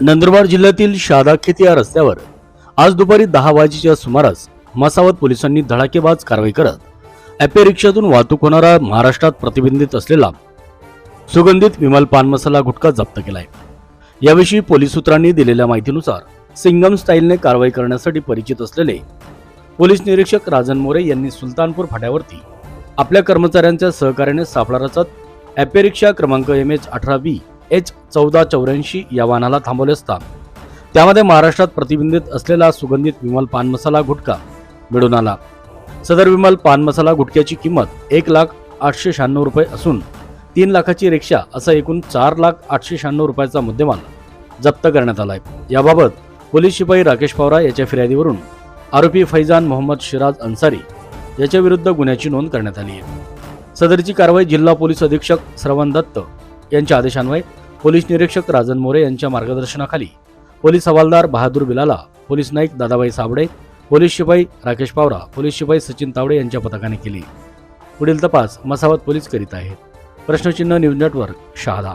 नंदुरबार जिल्ह्यातील शादाखेत या रस्त्यावर आज दुपारी दहा वाजेच्या सुमारास मसावत पोलिसांनी धडाकेबाज कारवाई करत ॲपे रिक्षातून वाहतूक होणारा महाराष्ट्रात प्रतिबंधित असलेला सुगंधित विमल पान मसाला गुटखा जप्त केला आहे याविषयी पोलीस सूत्रांनी दिलेल्या माहितीनुसार सिंगम स्टाईलने कारवाई करण्यासाठी परिचित असलेले पोलीस निरीक्षक राजन मोरे यांनी सुलतानपूर फाट्यावरती आपल्या कर्मचाऱ्यांच्या सहकार्याने सापळा रचत ॲपे रिक्षा क्रमांक एम एच अठरा बी एच चौदा चौऱ्याऐंशी या वाहनाला थांबवले असता. त्यामध्ये महाराष्ट्रात प्रतिबंधित असलेला सुगंधित विमल पान मसाला गुटखा मिळून आला. सदर विमल पान मसाला गुटख्याची किंमत एक लाख आठशे शहाण्णव रुपये असून तीन लाखाची रिक्षा असा एकूण चार लाख आठशे शहाण्णव रुपयाचा मुद्देमाल जप्त करण्यात आलाय. याबाबत पोलीस शिपाई राकेश पवारा याच्या फिर्यादीवरून आरोपी फैजान मोहम्मद शिराज अन्सारी याच्याविरुद्ध गुन्ह्याची नोंद करण्यात आली आहे. सदरची कारवाई जिल्हा पोलीस अधीक्षक श्रवण दत्त यांच्या आदेशान्वये पोलीस निरीक्षक राजन मोरे यांच्या मार्गदर्शनाखाली पोलीस हवालदार बहादूर बिलाला पोलीस नाईक दादाबाई साबडे पोलीस शिपाई राकेश पावरा पोलीस शिपाई सचिन तावडे यांच्या पथकाने केली. पुढील तपास मसावत पोलीस करीत आहेत. प्रश्नचिन्ह न्यूज नेटवर्क शहादा.